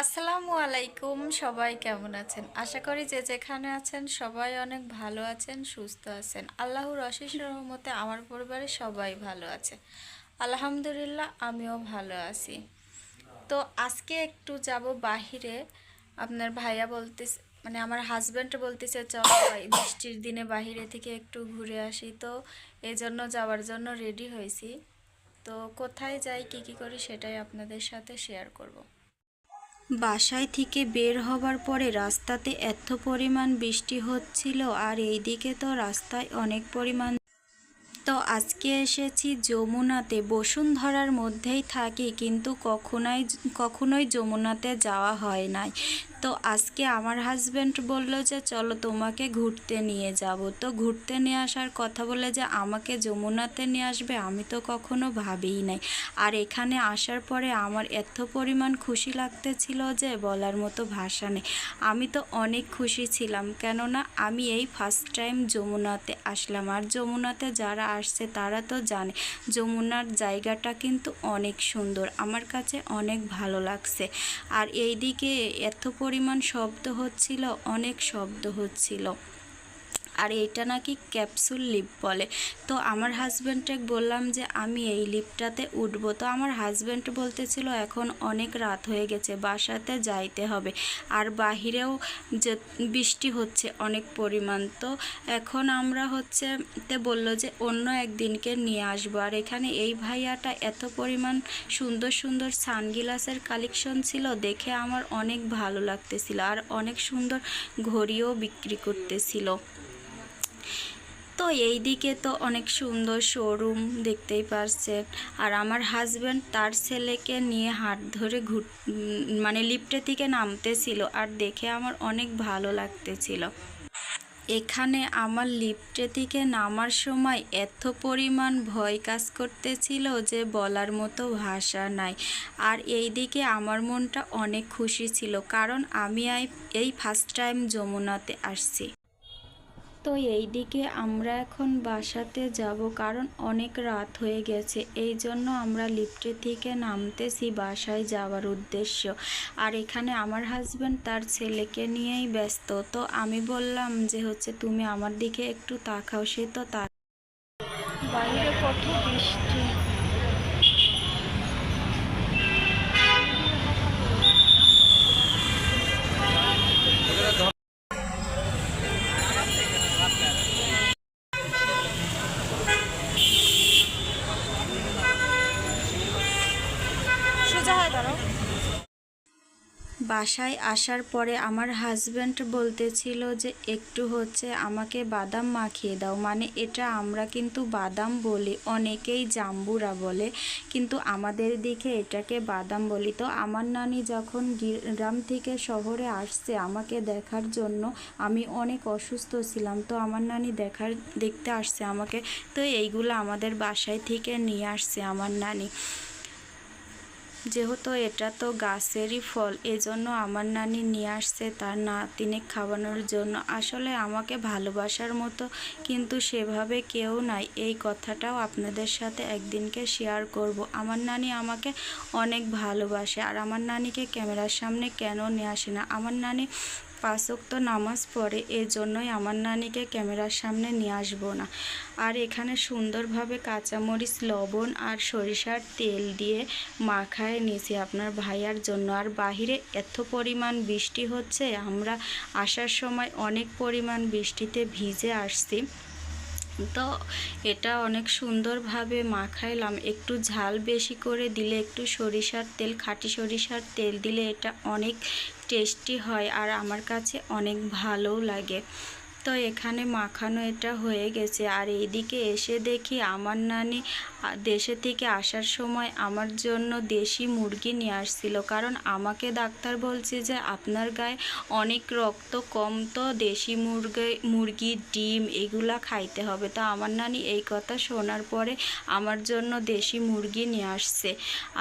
আসসালামু আলাইকুম, সবাই কেমন আছেন? আশা করি যে যেখানে আছেন সবাই অনেক ভালো আছেন, সুস্থ আছেন। আল্লাহর অশেষ রহমতে আমার পরিবারে সবাই ভালো আছে। আলহামদুলিল্লাহ, আমিও ভালো আছি। তো আজকে একটু যাব বাহিরে। আপনার ভাইয়া বলতে মানে আমার হাজব্যান্ড বলতেছে, চল বৃষ্টির দিনে বাহিরে থেকে একটু ঘুরে আসি। তো এই জন্য যাওয়ার জন্য রেডি হয়েছি। তো কোথায় যাই, কি কি করি সেটাই আপনাদের সাথে শেয়ার করব। বাসায় থেকে বের হবার পরে রাস্তাতে এত পরিমাণ বৃষ্টি হচ্ছিল আর এইদিকে তো রাস্তায় অনেক পরিমাণ। তো আজকে এসেছি যমুনাতে। বসুন্ধরার মধ্যেই থাকি, কিন্তু কখনোই কখনোই যমুনাতে যাওয়া হয় নাই। তো আজকে আমার হাজব্যান্ড বলল যে, চলো তোমাকে ঘুরতে নিয়ে যাব। তো ঘুরতে নিয়ে আসার কথা বলে যে, আমাকে যমুনাতে নিয়ে আসবে? আমি তো কখনো ভাবিই নাই। আর এখানে আসার পরে আমার এত পরিমাণ খুশি লাগতেছিল যে, বলার মতো ভাষা নেই। আমি তো অনেক খুশি ছিলাম, কেননা আমি এই ফার্স্ট টাইম যমুনাতে আসলাম। আর যমুনাতে যারা আসছে, তারা তো জানে, যমুনার জায়গাটা কিন্তু অনেক সুন্দর। আমার কাছে অনেক ভালো লাগছে। আর এইদিকে এত পরিমাণ শব্দ হচ্ছিল অনেক শব্দ হচ্ছিল। আর এটা নাকি ক্যাপসুল লিপ বলে। তো আমার হাজব্যান্ডকে বললাম যে, আমি এই লিপটাতে উঠবো। তো আমার হাজব্যান্ড বলতেছিল, এখন অনেক রাত হয়ে গেছে, বাসাতে যাইতে হবে। আর বাহিরেও যে বৃষ্টি হচ্ছে অনেক পরিমাণ, তো এখন আমরা হচ্ছে তে বলল যে, অন্য একদিনকে নিয়ে আসব। আর এখানে এই ভাইয়াটা এত পরিমাণ সুন্দর সুন্দর সানগ্লাসের কালেকশন ছিল, দেখে আমার অনেক ভালো লাগতেছিল। আর অনেক সুন্দর ঘড়িও বিক্রি করতেছিল। তো এই দিকে তো অনেক সুন্দর শোরুম দেখতেই পারছেন। আর আমার হাজব্যান্ড তার ছেলেকে নিয়ে হাত ধরে ঘুর মানে লিফটে থেকে নামতেছিল আর দেখে আমার অনেক ভালো লাগতেছিল। এখানে আমার লিফটে থেকে নামার সময় এত পরিমাণ ভয় কাজ করতেছিল যে বলার মতো ভাষা নাই। আর এই দিকে আমার মনটা অনেক খুশি ছিল কারণ আমি এই ফার্স্ট টাইম যমুনাতে আসছি। তো এই দিকে আমরা এখন বাসাতে যাব, কারণ অনেক রাত হয়ে গেছে। এই জন্য আমরা লিফটে থেকে নামতেছি বাসায় যাওয়ার উদ্দেশ্য। আর এখানে আমার হাজব্যান্ড তার ছেলেকে নিয়েই ব্যস্ত। তো আমি বললাম যে হচ্ছে তুমি আমার দিকে একটু তাকাও, সে তো তাক বাইরে কত বৃষ্টি। বাসায় আসার পরে আমার হাজব্যান্ড বলতেছিল যে, একটু হচ্ছে আমাকে বাদাম মাখিয়ে দাও। মানে এটা আমরা কিন্তু বাদাম বলি, অনেকেই জাম্বুরা বলে। কিন্তু আমাদের দিকে এটাকে বাদাম বলি। তো আমার নানি যখন গ্রাম থেকে শহরে আসছে আমাকে দেখার জন্য, আমি অনেক অসুস্থ ছিলাম। তো আমার নানি দেখার, দেখতে আসছে আমাকে। তো এইগুলো আমাদের বাসায় থেকে নিয়ে আসছে আমার নানি। যেহেতু এটা তো গাছেরই ফল, এজন্য আমার নানি নিয়ে আসছে তার নাতিনে খাওয়ানোর জন্য। আসলে আমাকে ভালোবাসার মতো কিন্তু সেভাবে কেউ নাই। এই কথাটাও আপনাদের সাথে একদিনকে শেয়ার করব। আমার নানি আমাকে অনেক ভালোবাসে আর আমার নানিকে ক্যামেরার সামনে কেন নিয়ে আসে না? আমার নানি পাঁচক্ত নামাজ পড়ে, এজন্যই জন্যই আমার নানিকে ক্যামেরার সামনে নিয়ে আসব না। আর এখানে সুন্দরভাবে কাঁচামরিচ, লবণ আর সরিষার তেল দিয়ে মাখায় নিয়েছি আপনার ভাইয়ার জন্য। আর বাহিরে এত পরিমাণ বৃষ্টি হচ্ছে, আমরা আসার সময় অনেক পরিমাণ বৃষ্টিতে ভিজে আসছি। তো এটা অনেক সুন্দরভাবে মাখাইলাম। একটু ঝাল বেশি করে দিলে, একটু সরিষার তেল, খাটি সরিষার তেল দিলে এটা অনেক টেস্টি হয় আর আমার কাছে অনেক ভালোও লাগে। তো এখানে মাখানো এটা হয়ে গেছে। আর এইদিকে এসে দেখি আমার নানি দেশে থেকে আসার সময় আমার জন্য দেশি মুরগি নিয়ে আসছিল। কারণ আমাকে ডাক্তার বলছে যে, আপনার গায়ে অনেক রক্ত কম তো, দেশি মুরগি মুরগি, ডিম এগুলা খাইতে হবে। তো আমার নানি এই কথা শোনার পরে আমার জন্য দেশি মুরগি নিয়ে আসছে।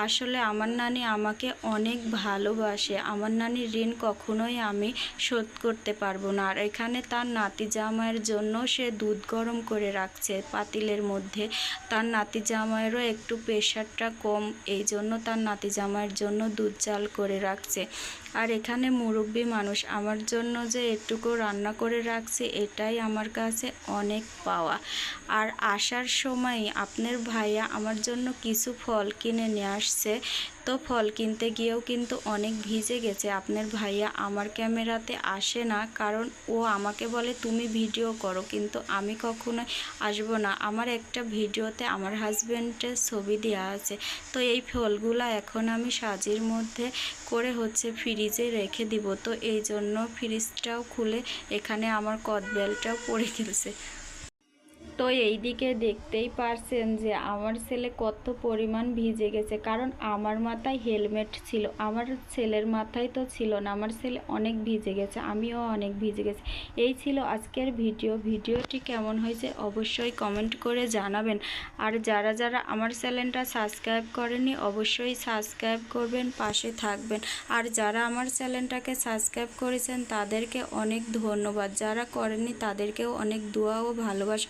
আসলে আমার নানি আমাকে অনেক ভালোবাসে। আমার নানির ঋণ কখনোই আমি শোধ করতে পারব না। আর এখানে তার নাতি জামাইয়ের জন্য সে দুধ গরম করে রাখছে পাতিলের মধ্যে। তার নাতি জামাইয়েরও একটু প্রেশারটা কম, এই জন্য তার নাতি জামাইয়ের জন্য দুধ চাল করে রাখছে। আর এখানে মুরব্বী মানুষ, আমার জন্য যে এটুকু রান্না করে রাখছে, এটাই আমার কাছে অনেক পাওয়া। আর আসার সময় আপনার ভাইয়া আমার জন্য কিছু ফল কিনে নিয়ে আসছে। ফল কিনতে গিয়েও কিন্তু অনেক ভিজে গেছে। আপনার ভাইয়া আমার ক্যামেরাতে আসে না, কারণ ও আমাকে বলে, তুমি ভিডিও করো। কিন্তু আমি কখনোই আসব না। আমার একটা ভিডিওতে আমার হাজব্যান্ডের ছবি দেওয়া আছে। তো এই ফলগুলো এখন আমি সাজির মধ্যে করে হচ্ছে ফ্রিজে রেখে দিব। তো এই জন্য ফ্রিজটাও খুলে এখানে আমার কদবেলটাও পড়ে গেছে। তো এই দিকে দেখতেই পারছেন যে আমার ছেলে কত পরিমাণ ভিজে গেছে। কারণ আমার মাথায় হেলমেট ছিল, আমার ছেলের মাথায় তো ছিল না, আমার ছেলে অনেক ভিজে গেছে, আমিও অনেক ভিজে গেছি। এই ছিল আজকের ভিডিও। ভিডিওটি কেমন হয়েছে অবশ্যই কমেন্ট করে জানাবেন। আর যারা যারা আমার চ্যানেলটা সাবস্ক্রাইব করেনি অবশ্যই সাবস্ক্রাইব করবেন, পাশে থাকবেন। আর যারা আমার চ্যানেলটাকে সাবস্ক্রাইব করেছেন, তাদেরকে অনেক ধন্যবাদ। যারা করেনি তাদেরকেও অনেক দোয়া ও ভালোবাসা।